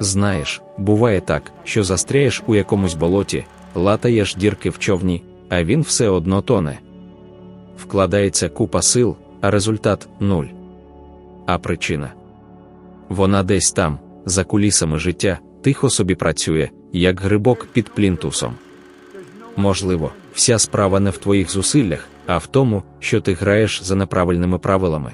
Знаєш, буває так, що застряєш у якомусь болоті, латаєш дірки в човні, а він все одно тоне. Вкладається купа сил, а результат нуль. А причина вона десь там, за кулісами життя, тихо собі працює, як грибок під плінтусом. Можливо, вся справа не в твоїх зусиллях, а в тому, що ти граєш за неправильними правилами.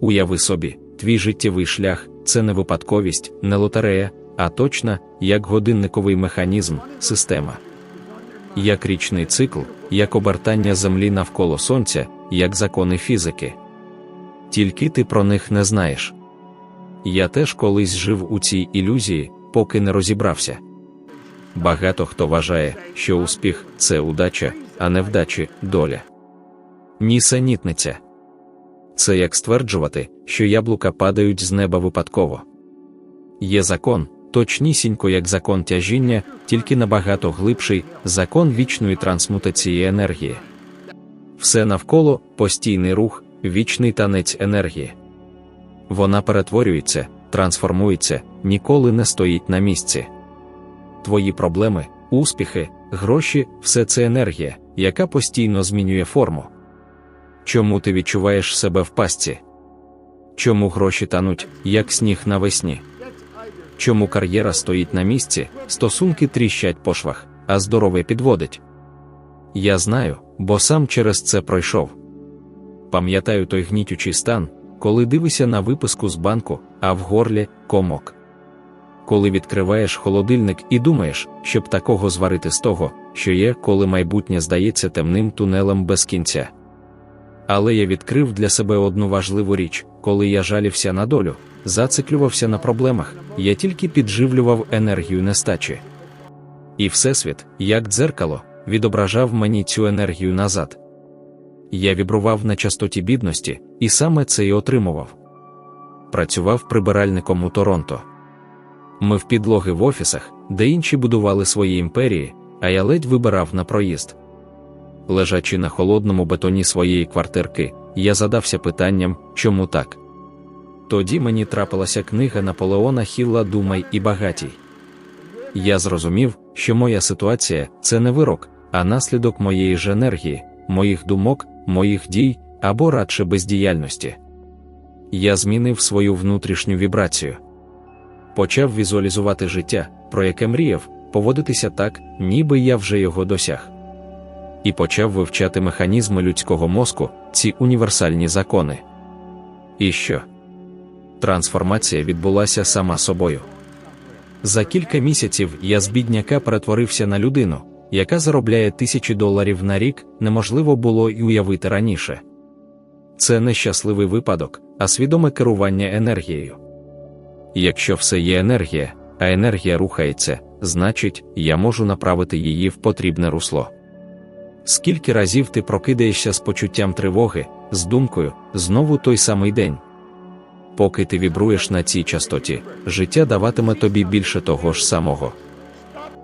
Уяви собі, твій життєвий шлях це не випадковість, не лотерея, а точна, як годинниковий механізм, система. Як річний цикл, як обертання Землі навколо Сонця, як закони фізики. Тільки ти про них не знаєш. Я теж колись жив у цій ілюзії, поки не розібрався. Багато хто вважає, що успіх це удача, а не вдачі доля. Нісенітниця. Це як стверджувати, що яблука падають з неба випадково. Є закон, точнісінько як закон тяжіння, тільки набагато глибший закон вічної трансмутації енергії. Все навколо постійний рух, вічний танець енергії. Вона перетворюється, трансформується, ніколи не стоїть на місці. Твої проблеми, успіхи, гроші все це енергія, яка постійно змінює форму. Чому ти відчуваєш себе в пастці? Чому гроші тануть, як сніг навесні? Чому кар'єра стоїть на місці, стосунки тріщать по швах, а здорове підводить? Я знаю, бо сам через це пройшов. Пам'ятаю той гнітючий стан, коли дивишся на виписку з банку, а в горлі комок. Коли відкриваєш холодильник і думаєш, щоб такого зварити з того, що є, коли майбутнє здається темним тунелем без кінця. Але я відкрив для себе одну важливу річ, коли я жалівся на долю, зациклювався на проблемах, я тільки підживлював енергію нестачі. І Всесвіт, як дзеркало, відображав мені цю енергію назад. Я вібрував на частоті бідності, і саме це й отримував. Працював прибиральником у Торонто. Ми в підлоги в офісах, де інші будували свої імперії, а я ледь вибирав на проїзд. Лежачи на холодному бетоні своєї квартирки, я задався питанням, чому так. Тоді мені трапилася книга Наполеона Хілла Думай і багатій. Я зрозумів, що моя ситуація це не вирок, а наслідок моєї ж енергії, моїх думок, моїх дій або радше бездіяльності. Я змінив свою внутрішню вібрацію. Почав візуалізувати життя, про яке мріяв, поводитися так, ніби я вже його досяг. І почав вивчати механізми людського мозку, ці універсальні закони. І що? Трансформація відбулася сама собою. За кілька місяців я з бідняка перетворився на людину, яка заробляє тисячі доларів на рік, неможливо було й уявити раніше. Це не щасливий випадок, а свідоме керування енергією. Якщо все є енергія, а енергія рухається, значить, я можу направити її в потрібне русло. Скільки разів ти прокидаєшся з почуттям тривоги, з думкою, знову той самий день. Поки ти вібруєш на цій частоті, життя даватиме тобі більше того ж самого.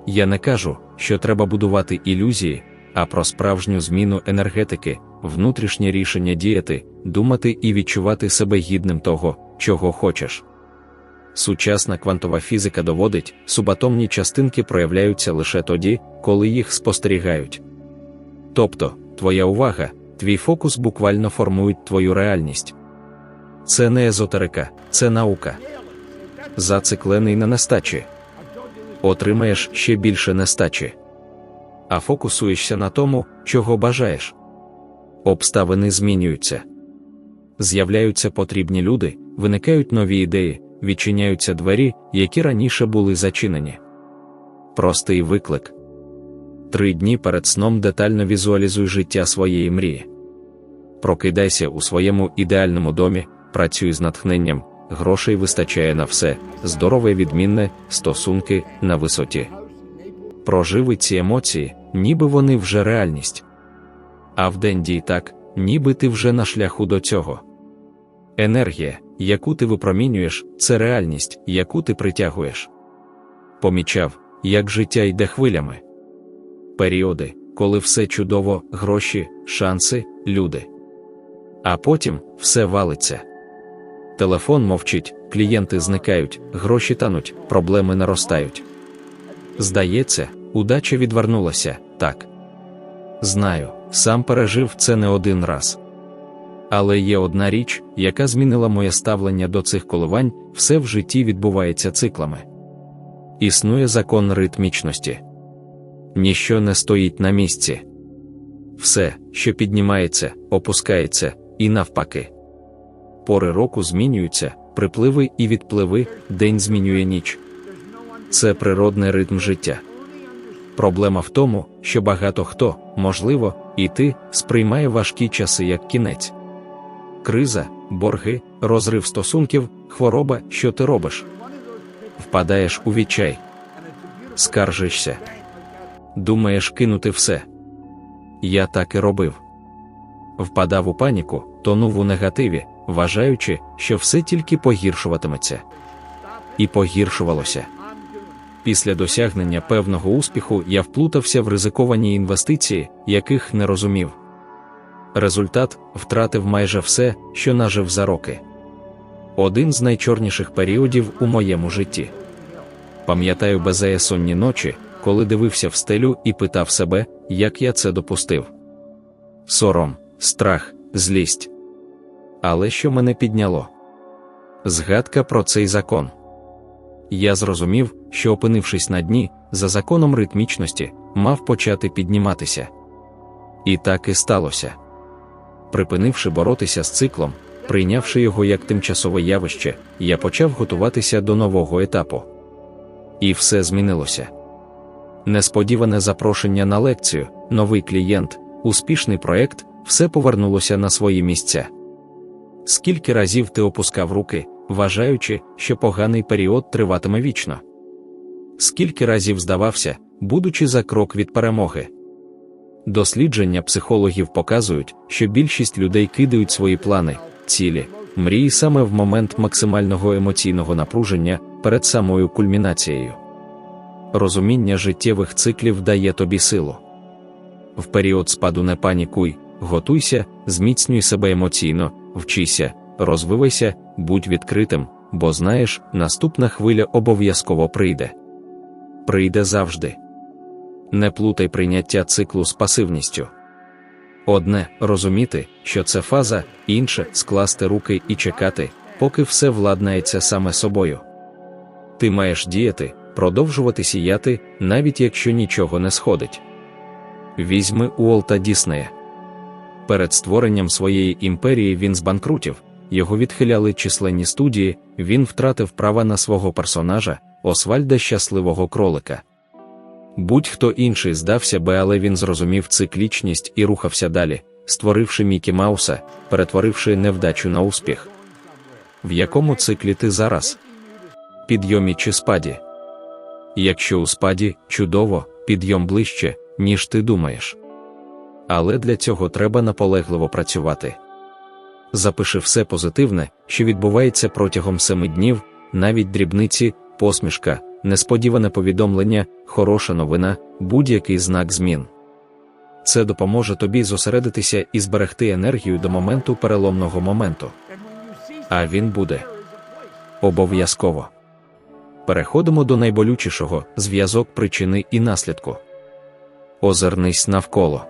Я не кажу, що треба будувати ілюзії, а про справжню зміну енергетики, внутрішнє рішення діяти, думати і відчувати себе гідним того, чого хочеш. Сучасна квантова фізика доводить, субатомні частинки проявляються лише тоді, коли їх спостерігають. Тобто, твоя увага, твій фокус буквально формують твою реальність. Це не езотерика, це наука. Зациклений на нестачі. Отримаєш ще більше нестачі. А фокусуєшся на тому, чого бажаєш. Обставини змінюються. З'являються потрібні люди, виникають нові ідеї, відчиняються двері, які раніше були зачинені. Простий виклик. Три дні перед сном детально візуалізуй життя своєї мрії. Прокидайся у своєму ідеальному домі, працюй з натхненням, грошей вистачає на все, здорове відмінне, стосунки на висоті. Проживи ці емоції, ніби вони вже реальність. А вдень дій так, ніби ти вже на шляху до цього. Енергія, яку ти випромінюєш, це реальність, яку ти притягуєш. Помічав, як життя йде хвилями. Періоди, коли все чудово, гроші, шанси, люди. А потім все валиться. Телефон мовчить, клієнти зникають, гроші тануть, проблеми наростають. Здається, удача відвернулася, так. Знаю, сам пережив це не один раз. Але є одна річ, яка змінила моє ставлення до цих коливань, все в житті відбувається циклами. Існує закон ритмічності. Ніщо не стоїть на місці. Все, що піднімається, опускається, і навпаки. Пори року змінюються, припливи і відпливи, день змінює ніч. Це природний ритм життя. Проблема в тому, що багато хто, можливо, і ти сприймає важкі часи як кінець. Криза, борги, розрив стосунків, хвороба, що ти робиш. Впадаєш у відчай, скаржишся, думаєш кинути все. Я так і робив. Впадав у паніку, тонув у негативі, вважаючи, що все тільки погіршуватиметься. І погіршувалося. Після досягнення певного успіху я вплутався в ризиковані інвестиції, яких не розумів. Результат втратив майже все, що нажив за роки. Один з найчорніших періодів у моєму житті. Пам'ятаю беззаєсонні ночі, коли дивився в стелю і питав себе, як я це допустив. Сором, страх, злість. Але що мене підняло? Згадка про цей закон. Я зрозумів, що, опинившись на дні, за законом ритмічності, мав почати підніматися. І так і сталося. Припинивши боротися з циклом, прийнявши його як тимчасове явище, я почав готуватися до нового етапу. І все змінилося. Несподіване запрошення на лекцію, новий клієнт, успішний проект, все повернулося на свої місця. Скільки разів ти опускав руки, вважаючи, що поганий період триватиме вічно? Скільки разів здавався, будучи за крок від перемоги? Дослідження психологів показують, що більшість людей кидають свої плани, цілі, мрії саме в момент максимального емоційного напруження перед самою кульмінацією. Розуміння життєвих циклів дає тобі силу. В період спаду не панікуй, готуйся, зміцнюй себе емоційно, вчися, розвивайся, будь відкритим, бо знаєш, наступна хвиля обов'язково прийде. Прийде завжди. Не плутай прийняття циклу з пасивністю. Одне розуміти, що це фаза, інше скласти руки і чекати, поки все владнається саме собою. Ти маєш діяти, продовжувати сіяти, навіть якщо нічого не сходить. Візьми Уолта Діснея. Перед створенням своєї імперії він збанкрутів, його відхиляли численні студії, він втратив права на свого персонажа, Освальда щасливого кролика. Будь-хто інший здався би, але він зрозумів циклічність і рухався далі, створивши Мікі Мауса, перетворивши невдачу на успіх. В якому циклі ти зараз? Підйомі чи спаді? Якщо у спаді, чудово, підйом ближче, ніж ти думаєш. Але для цього треба наполегливо працювати. Запиши все позитивне, що відбувається протягом семи днів, навіть дрібниці, посмішка, несподіване повідомлення, хороша новина, будь-який знак змін. Це допоможе тобі зосередитися і зберегти енергію до моменту переломного моменту. А він буде обов'язково. Переходимо до найболючішого зв'язок причини і наслідку. Озирнись навколо.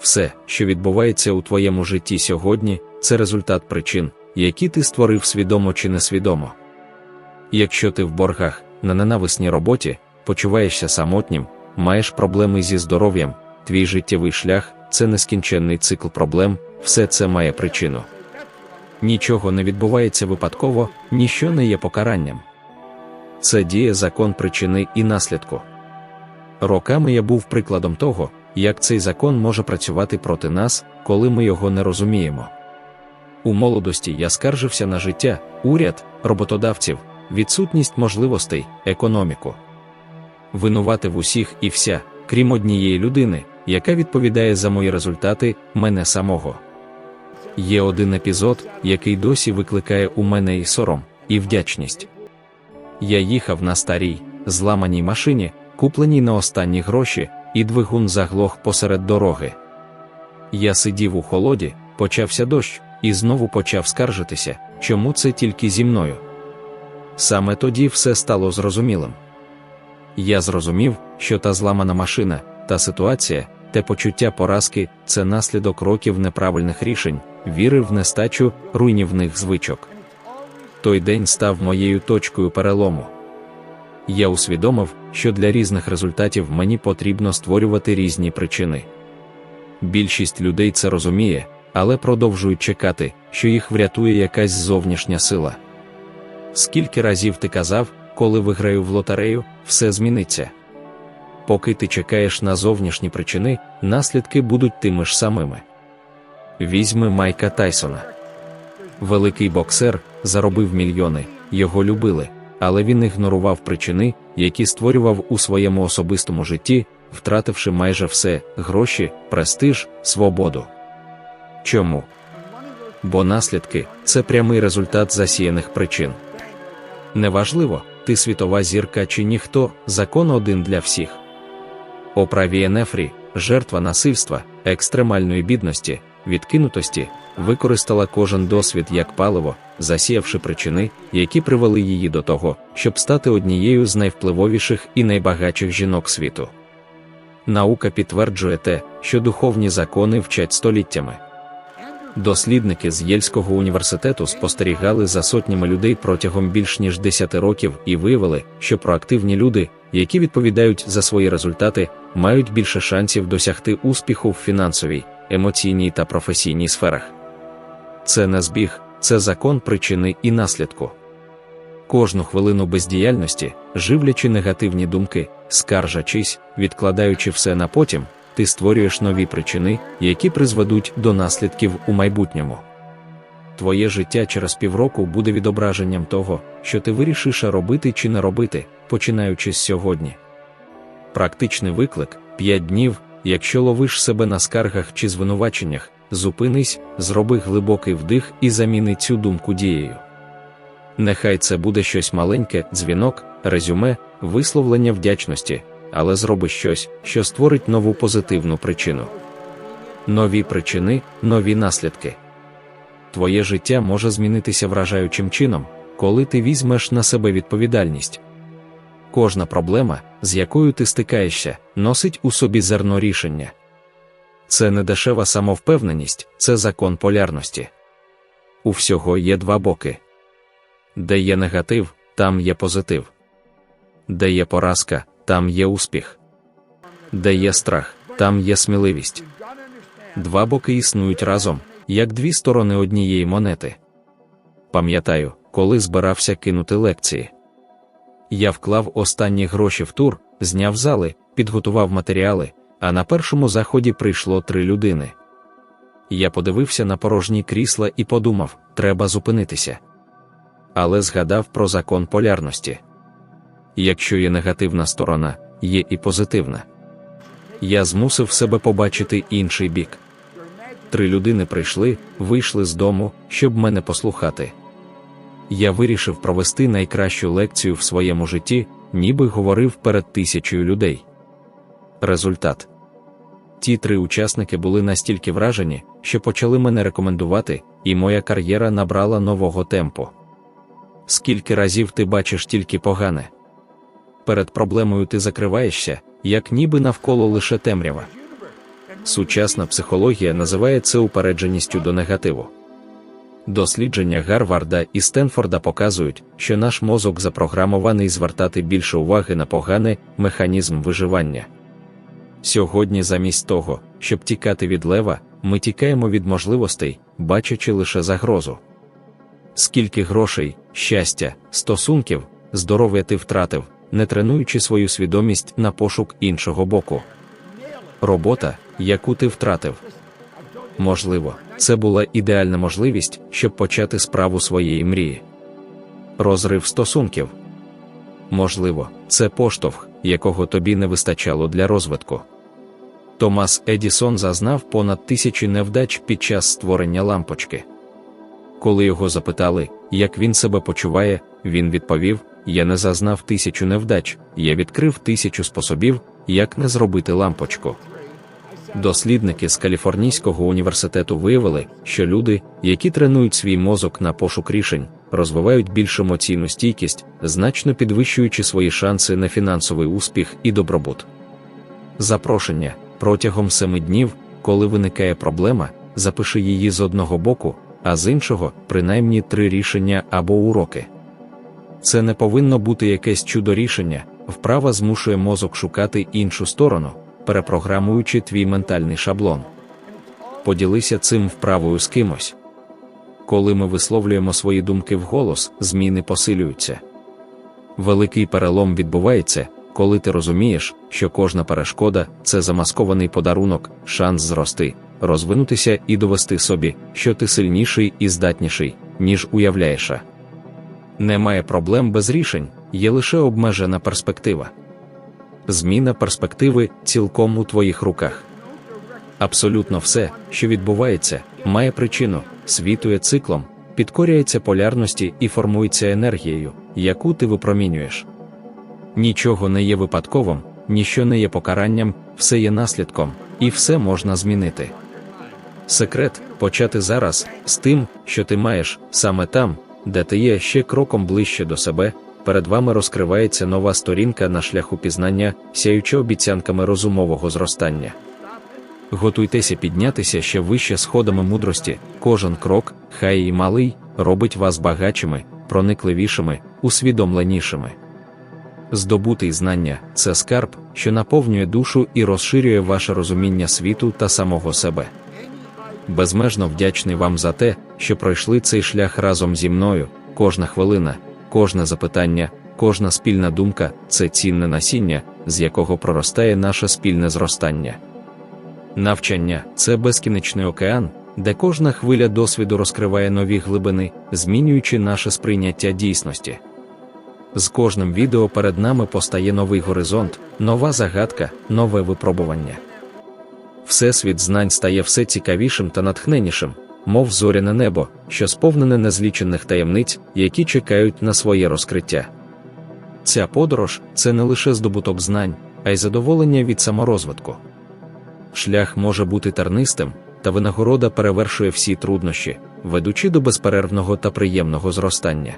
Все, що відбувається у твоєму житті сьогодні, це результат причин, які ти створив свідомо чи несвідомо. Якщо ти в боргах, на ненависній роботі, почуваєшся самотнім, маєш проблеми зі здоров'ям, твій життєвий шлях це нескінченний цикл проблем, все це має причину. Нічого не відбувається випадково, ніщо не є покаранням. Це діє закон причини і наслідку. Роками я був прикладом того, як цей закон може працювати проти нас, коли ми його не розуміємо. У молодості я скаржився на життя, уряд, роботодавців, відсутність можливостей, економіку. Винувати в усіх і вся, крім однієї людини, яка відповідає за мої результати, мене самого. Є один епізод, який досі викликає у мене і сором, і вдячність. Я їхав на старій, зламаній машині, купленій на останні гроші, і двигун заглох посеред дороги. Я сидів у холоді, почався дощ, і знову почав скаржитися, чому це тільки зі мною. Саме тоді все стало зрозумілим. Я зрозумів, що та зламана машина, та ситуація, те почуття поразки це наслідок років неправильних рішень, віри в нестачу, руйнівних звичок. Той день став моєю точкою перелому. Я усвідомив, що для різних результатів мені потрібно створювати різні причини. Більшість людей це розуміє, але продовжують чекати, що їх врятує якась зовнішня сила. Скільки разів ти казав, коли виграю в лотерею, все зміниться. Поки ти чекаєш на зовнішні причини, наслідки будуть тими ж самими. Візьми Майка Тайсона. Великий боксер заробив мільйони, його любили, але він ігнорував причини, які створював у своєму особистому житті, втративши майже все гроші, престиж, свободу. Чому? Бо наслідки це прямий результат засіяних причин. Неважливо, ти світова зірка чи ніхто, закон один для всіх. Опра Вієнефрі, жертва насильства, екстремальної бідності, відкинутості, використала кожен досвід як паливо, засіявши причини, які привели її до того, щоб стати однією з найвпливовіших і найбагатших жінок світу. Наука підтверджує те, що духовні закони вчать століттями. Дослідники з Єльського університету спостерігали за сотнями людей протягом більш ніж 10 років і виявили, що проактивні люди, які відповідають за свої результати, мають більше шансів досягти успіху в фінансовій, емоційній та професійній сферах. Це не збіг, це закон причини і наслідку. Кожну хвилину бездіяльності, живлячи негативні думки, скаржачись, відкладаючи все на потім, ти створюєш нові причини, які призведуть до наслідків у майбутньому. Твоє життя через півроку буде відображенням того, що ти вирішиш робити чи не робити, починаючи з сьогодні. Практичний виклик 5 днів, якщо ловиш себе на скаргах чи звинуваченнях, зупинись, зроби глибокий вдих і заміни цю думку дією. Нехай це буде щось маленьке, дзвінок, резюме, висловлення вдячності, але зроби щось, що створить нову позитивну причину. Нові причини, нові наслідки. Твоє життя може змінитися вражаючим чином, коли ти візьмеш на себе відповідальність. Кожна проблема, з якою ти стикаєшся, носить у собі зерно рішення. Це не дешева самовпевненість, це закон полярності. У всього є два боки. Де є негатив, там є позитив. Де є поразка, там є успіх. Де є страх, там є сміливість. Два боки існують разом, як дві сторони однієї монети. Пам'ятаю, коли збирався кинути лекції. Я вклав останні гроші в тур, зняв зали, підготував матеріали, а на першому заході прийшло три людини. Я подивився на порожні крісла і подумав, треба зупинитися. Але згадав про закон полярності. Якщо є негативна сторона, є і позитивна. Я змусив себе побачити інший бік. Три людини прийшли, вийшли з дому, щоб мене послухати. Я вирішив провести найкращу лекцію в своєму житті, ніби говорив перед тисячою людей. Результат ті три учасники були настільки вражені, що почали мене рекомендувати, і моя кар'єра набрала нового темпу. Скільки разів ти бачиш тільки погане? Перед проблемою ти закриваєшся, як ніби навколо лише темрява. Сучасна психологія називає це упередженістю до негативу. Дослідження Гарварда і Стенфорда показують, що наш мозок запрограмований звертати більше уваги на погане механізм виживання. Сьогодні, замість того, щоб тікати від лева, ми тікаємо від можливостей, бачачи лише загрозу. Скільки грошей, щастя, стосунків, здоров'я ти втратив, не тренуючи свою свідомість на пошук іншого боку. Робота, яку ти втратив. Можливо, це була ідеальна можливість, щоб почати справу своєї мрії. Розрив стосунків. Можливо, це поштовх, якого тобі не вистачало для розвитку. Томас Едісон зазнав понад тисячі невдач під час створення лампочки. Коли його запитали, як він себе почуває, він відповів: Я не зазнав тисячу невдач, я відкрив тисячу способів, як не зробити лампочку. Дослідники з Каліфорнійського університету виявили, що люди, які тренують свій мозок на пошук рішень, розвивають більш емоційну стійкість, значно підвищуючи свої шанси на фінансовий успіх і добробут. Запрошення протягом семи днів, коли виникає проблема, запиши її з одного боку, а з іншого принаймні три рішення або уроки. Це не повинно бути якесь чудо рішення, вправа змушує мозок шукати іншу сторону, перепрограмуючи твій ментальний шаблон. Поділися цим вправою з кимось. Коли ми висловлюємо свої думки вголос, зміни посилюються. Великий перелом відбувається, коли ти розумієш, що кожна перешкода це замаскований подарунок, шанс зрости, розвинутися і довести собі, що ти сильніший і здатніший, ніж уявляєш. Немає проблем без рішень, є лише обмежена перспектива. Зміна перспективи цілком у твоїх руках. Абсолютно все, що відбувається, має причину, світує циклом, підкоряється полярності і формується енергією, яку ти випромінюєш. Нічого не є випадковим, ніщо не є покаранням, все є наслідком, і все можна змінити. Секрет почати зараз з тим, що ти маєш, саме там, де ти є ще кроком ближче до себе, перед вами розкривається нова сторінка на шляху пізнання, сяючи обіцянками розумового зростання. Готуйтеся піднятися ще вище сходами мудрості, кожен крок, хай і малий, робить вас багачими, проникливішими, усвідомленішими. Здобутий знання це скарб, що наповнює душу і розширює ваше розуміння світу та самого себе. Безмежно вдячний вам за те, що пройшли цей шлях разом зі мною, кожна хвилина, кожне запитання, кожна спільна думка це цінне насіння, з якого проростає наше спільне зростання. Навчання це безкінечний океан, де кожна хвиля досвіду розкриває нові глибини, змінюючи наше сприйняття дійсності. З кожним відео перед нами постає новий горизонт, нова загадка, нове випробування. Всесвіт знань стає все цікавішим та натхненнішим, мов зоряне небо, що сповнене незлічених таємниць, які чекають на своє розкриття. Ця подорож це не лише здобуток знань, а й задоволення від саморозвитку. Шлях може бути тернистим, та винагорода перевершує всі труднощі, ведучи до безперервного та приємного зростання.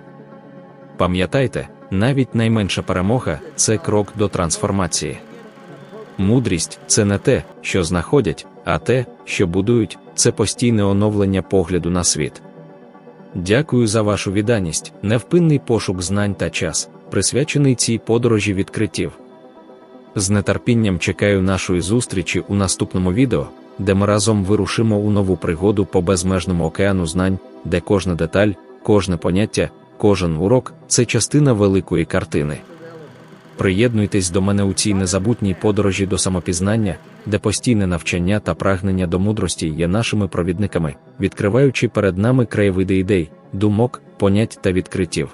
Пам'ятайте, навіть найменша перемога це крок до трансформації. Мудрість це не те, що знаходять, а те, що будують, це постійне оновлення погляду на світ. Дякую за вашу відданість, невпинний пошук знань та час, присвячений цій подорожі відкриттів. З нетерпінням чекаю нашої зустрічі у наступному відео, де ми разом вирушимо у нову пригоду по безмежному океану знань, де кожна деталь, кожне поняття, кожен урок це частина великої картини. Приєднуйтесь до мене у цій незабутній подорожі до самопізнання, де постійне навчання та прагнення до мудрості є нашими провідниками, відкриваючи перед нами краєвиди ідей, думок, понять та відкриттів.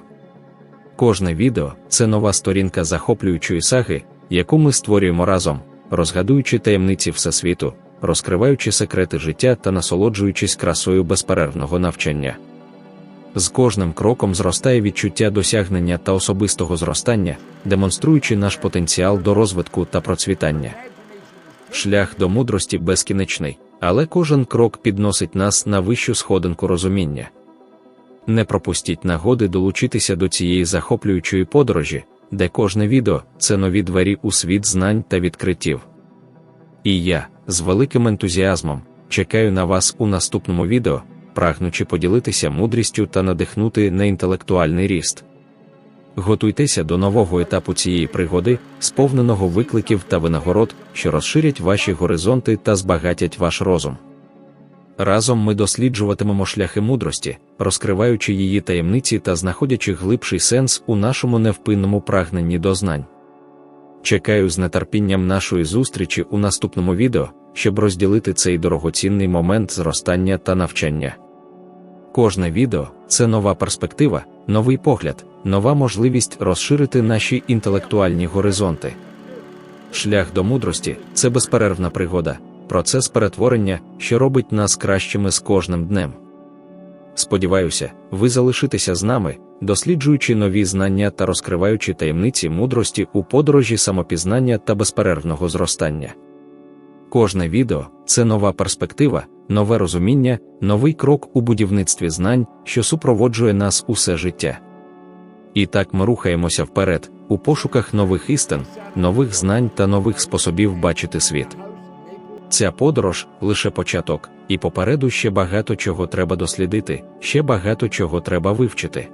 Кожне відео це нова сторінка захоплюючої саги, яку ми створюємо разом, розгадуючи таємниці Всесвіту, розкриваючи секрети життя та насолоджуючись красою безперервного навчання. З кожним кроком зростає відчуття досягнення та особистого зростання, демонструючи наш потенціал до розвитку та процвітання. Шлях до мудрості безкінечний, але кожен крок підносить нас на вищу сходинку розуміння. Не пропустіть нагоди долучитися до цієї захоплюючої подорожі, де кожне відео це нові двері у світ знань та відкриттів. І я, з великим ентузіазмом, чекаю на вас у наступному відео прагнучи поділитися мудрістю та надихнути на інтелектуальний ріст. Готуйтеся до нового етапу цієї пригоди, сповненого викликів та винагород, що розширять ваші горизонти та збагатять ваш розум. Разом ми досліджуватимемо шляхи мудрості, розкриваючи її таємниці та знаходячи глибший сенс у нашому невпинному прагненні до знань. Чекаю з нетерпінням нашої зустрічі у наступному відео, щоб розділити цей дорогоцінний момент зростання та навчання. Кожне відео це нова перспектива, новий погляд, нова можливість розширити наші інтелектуальні горизонти. Шлях до мудрості це безперервна пригода, процес перетворення, що робить нас кращими з кожним днем. Сподіваюся, ви залишитеся з нами, досліджуючи нові знання та розкриваючи таємниці мудрості у подорожі самопізнання та безперервного зростання. Кожне відео це нова перспектива, нове розуміння, новий крок у будівництві знань, що супроводжує нас усе життя. І так ми рухаємося вперед, у пошуках нових істин, нових знань та нових способів бачити світ. Ця подорож лише початок, і попереду ще багато чого треба дослідити, ще багато чого треба вивчити.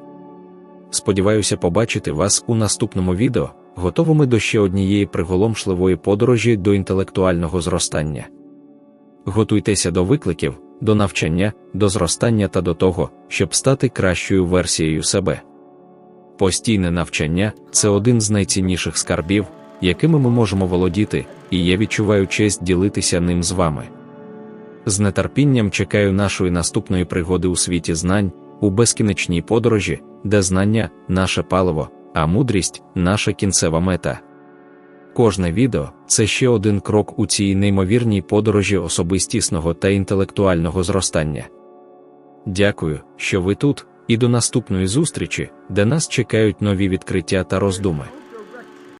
Сподіваюся побачити вас у наступному відео, готовими до ще однієї приголомшливої подорожі до інтелектуального зростання. Готуйтеся до викликів, до навчання, до зростання та до того, щоб стати кращою версією себе. Постійне навчання це один з найцінніших скарбів, якими ми можемо володіти, і я відчуваю честь ділитися ним з вами. З нетерпінням чекаю нашої наступної пригоди у світі знань, у безкінечній подорожі, де знання наше паливо, а мудрість наша кінцева мета. Кожне відео це ще один крок у цій неймовірній подорожі особистісного та інтелектуального зростання. Дякую, що ви тут, і до наступної зустрічі, де нас чекають нові відкриття та роздуми.